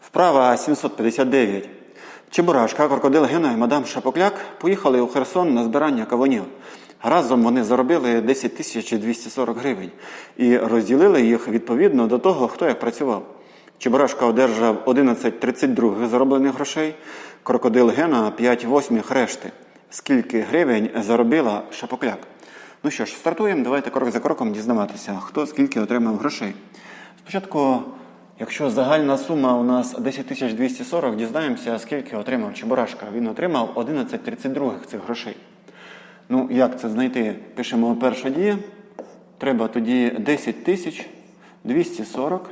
Вправа 759. Чебурашка, крокодил Гена і мадам Шапокляк поїхали у Херсон на збирання кавунів. Разом вони заробили 10 тисяч 240 гривень і розділили їх відповідно до того, хто як працював. Чебурашка одержав 11,32 зароблених грошей, крокодил Гена 5 восьмих решти. Скільки гривень заробила Шапокляк? Ну що ж, стартуємо. Давайте крок за кроком дізнаватися, хто скільки отримав грошей. Спочатку, якщо загальна сума у нас 10 240, дізнаємося, скільки отримав Чебурашка. Він отримав 11,32 цих грошей. Ну, як це знайти? Пишемо перша дія. Треба тоді 10 240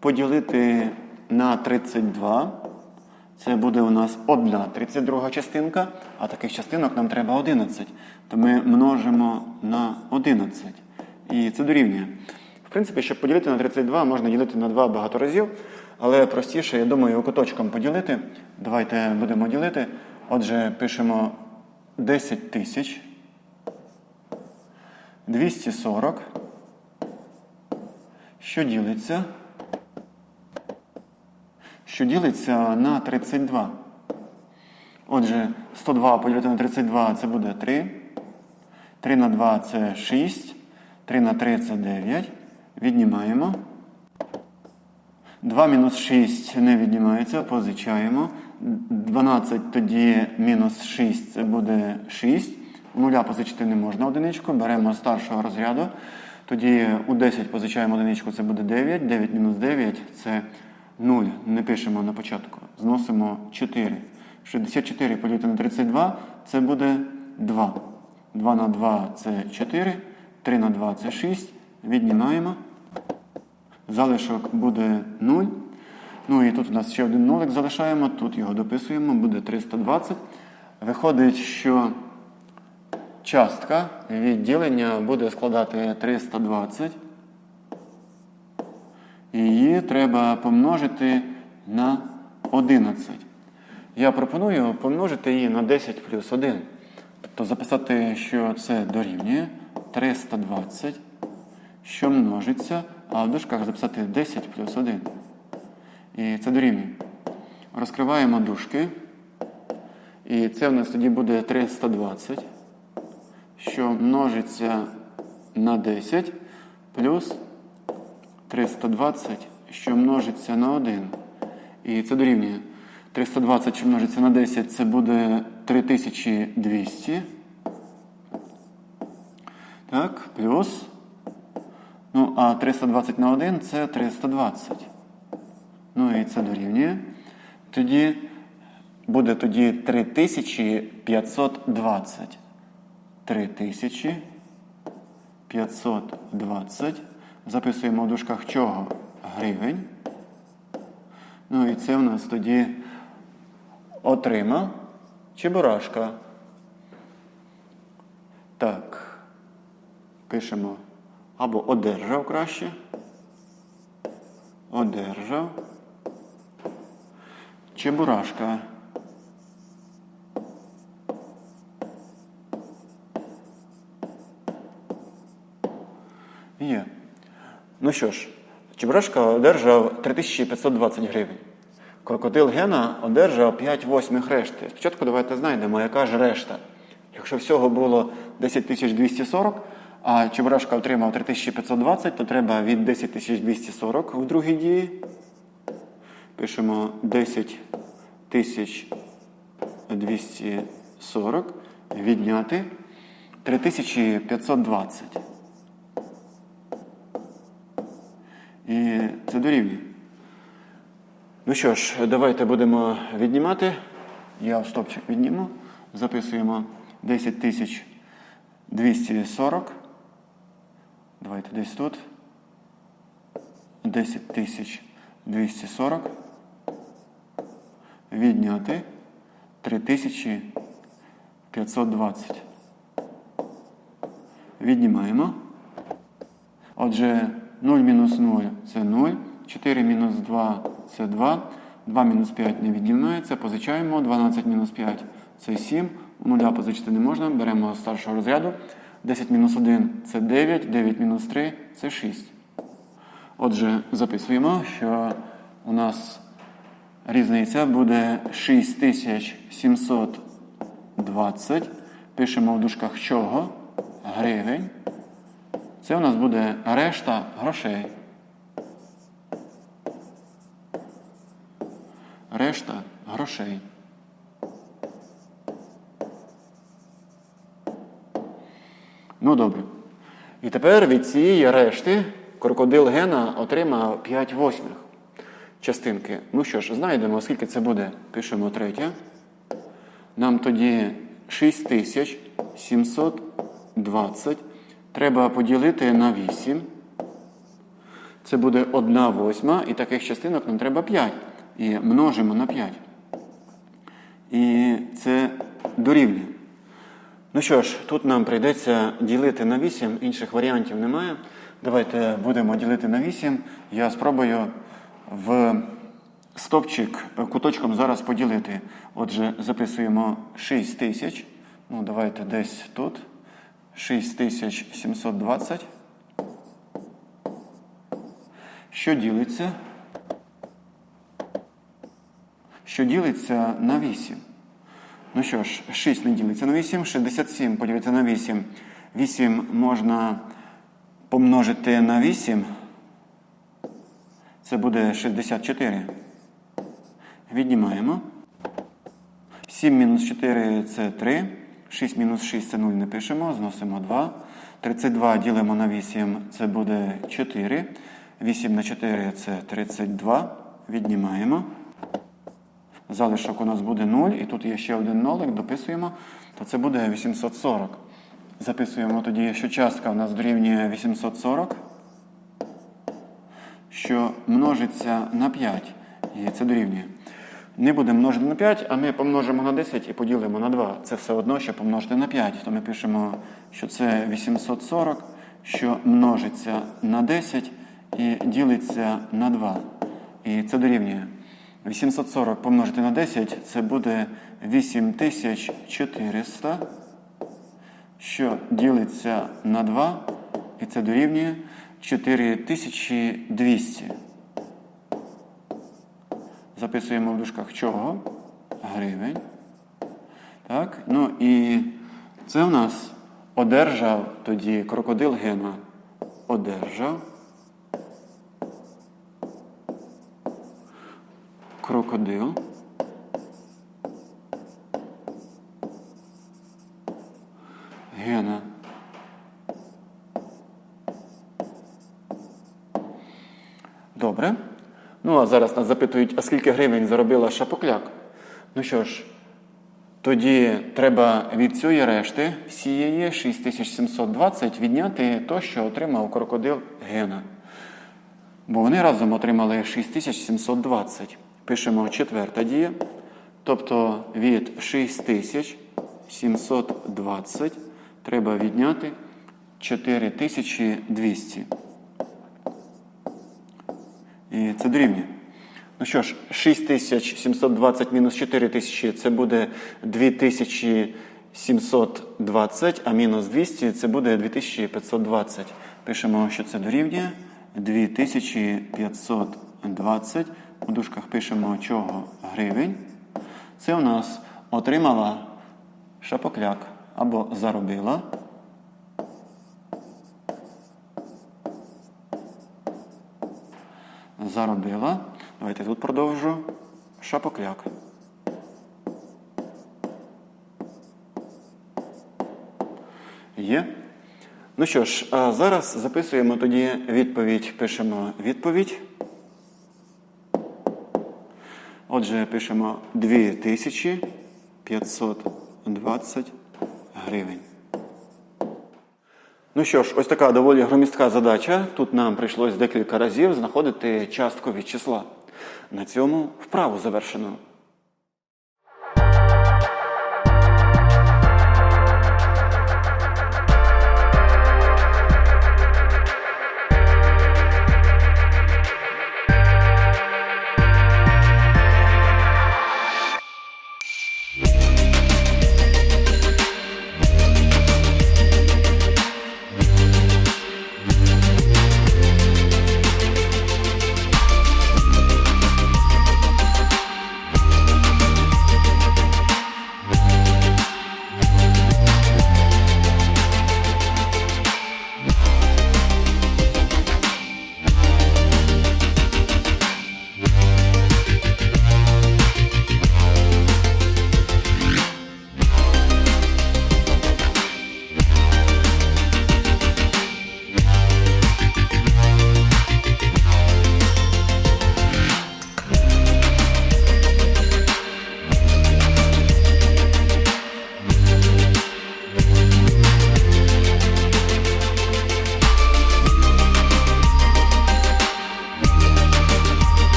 поділити на 32. Це буде у нас одна 32 частинка, а таких частинок нам треба 11. То ми множимо на 11. І це дорівнює. Принципі, щоб поділити на 32, можна ділити на 2 багато разів, але простіше, я думаю, куточком поділити. Давайте будемо ділити. Отже, пишемо 10 тисяч 240, що ділиться що ділиться на 32. Отже, 102 поділити на 32 це буде 3. 3 на 2 це 6. 3 на 3 це 9. Віднімаємо. 2 мінус 6 не віднімається, позичаємо. 12 тоді мінус 6 це буде 6. У нуля позичити не можна одиничку. Беремо старшого розряду. Тоді у 10 позичаємо одиничку, це буде 9. 9 мінус 9 це 0. Не пишемо на початку. Зносимо 4. 64 поділити на 32 це буде 2. 2 на 2 це 4. 3 на 2 це 6. Віднімаємо. Залишок буде 0. Ну і тут у нас ще один нолик залишаємо, тут його дописуємо, буде 320. Виходить, що частка відділення буде складати 320. І її треба помножити на 11. Я пропоную помножити її на 10 плюс 1. Тобто записати, що це дорівнює 320, що множиться, а в дужках записати 10 плюс 1. І це дорівнює. Розкриваємо дужки. І це в нас тоді буде 320, що множиться на 10 плюс 320, що множиться на 1. І це дорівнює. 320, що множиться на 10, це буде 3200. Так, плюс. Ну, а 320 на 1 це 320. Ну і це дорівнює. Тоді буде тоді 3520. 3520. Записуємо в дужках чого? Гривень. Ну і це в нас тоді отримав чебурашка. Так. Пишемо або одержав краще. Одержав. Чебурашка. Є. Ну що ж, Чебурашка одержав 3520 гривень. Крокодил Гена одержав 5 восьмих решти. Спочатку давайте знайдемо, яка ж решта. Якщо всього було 10240, а Чебурашка отримав 3520, то треба від 10240 в другій дії. Пишемо 10240 відняти 3520. І це дорівнює. Ну що ж, давайте будемо віднімати. Я в стопчик відніму. Записуємо 10 240. Давайте десь тут. 10 тисяч 240. Відняти 3520. Віднімаємо. Отже, 0 мінус 0 це 0. 4 мінус 2 це 2. 2 мінус 5 не віднімається. Позичаємо. 12 мінус 5 це 7. У нуля позичити не можна. Беремо старшого розряду. 10 мінус 1 це 9. 9 мінус 3 це 6. Отже, записуємо, що у нас різниця буде 6720. Пишемо в дужках чого? Гривень. Це у нас буде решта грошей. Решта грошей. Ну добре. І тепер від цієї решти крокодил Гена отримав 5 восьмих частинки. Ну що ж, знайдемо, скільки це буде. Пишемо третє. Нам тоді 6720 треба поділити на 8. Це буде 1 восьма, і таких частинок нам треба 5. І множимо на 5. І це дорівнює. Ну що ж, тут нам прийдеться ділити на 8, інших варіантів немає. Давайте будемо ділити на 8. Я спробую в стопчик куточком зараз поділити. Отже, записуємо 6 тисяч. Ну, давайте десь тут. 6720. Що ділиться? Що ділиться на 8. Ну що ж, 6 не ділиться на 8, 67 поділити на 8. 8 можна помножити на 8. Це буде 64. Віднімаємо. 7 мінус 4 це 3. 6 мінус 6 це 0 не пишемо, зносимо 2. 32 ділимо на 8, це буде 4. 8 на 4 це 32. Віднімаємо. Залишок у нас буде 0, і тут є ще один нолик, дописуємо, то це буде 840. Записуємо тоді, що частка у нас дорівнює 840, що множиться на 5. І це дорівнює. Не будемо множити на 5, а ми помножимо на 10 і поділимо на 2. Це все одно, що помножити на 5. То ми пишемо, що це 840, що множиться на 10 і ділиться на 2. І це дорівнює. 840 помножити на 10 це буде 8400, що ділиться на 2, і це дорівнює 4200. Записуємо в дужках чого? Гривень. Так, ну і це в нас одержав тоді крокодил Гена. Одержав. Крокодил. Гена. Добре. Ну, а зараз нас запитують, а скільки гривень заробила шапокляк? Ну що ж, тоді треба від цієї решти всієї 6720 відняти то, що отримав крокодил Гена. Бо вони разом отримали 6720. Пишемо четверта дія. Тобто від 6720 треба відняти 4200. І це дорівнює. Ну що ж, 6720 мінус 4000 це буде 2720, а мінус 200 це буде 2520. Пишемо, що це дорівнює. 2520. У дужках пишемо чого гривень. Це у нас отримала шапокляк або заробила. Заробила. Давайте тут продовжу. Шапокляк. Є. Ну що ж, зараз записуємо тоді відповідь. Пишемо відповідь. Отже, пишемо 2520 гривень. Ну що ж, ось така доволі громістка задача. Тут нам прийшлось декілька разів знаходити часткові числа. На цьому вправу завершено.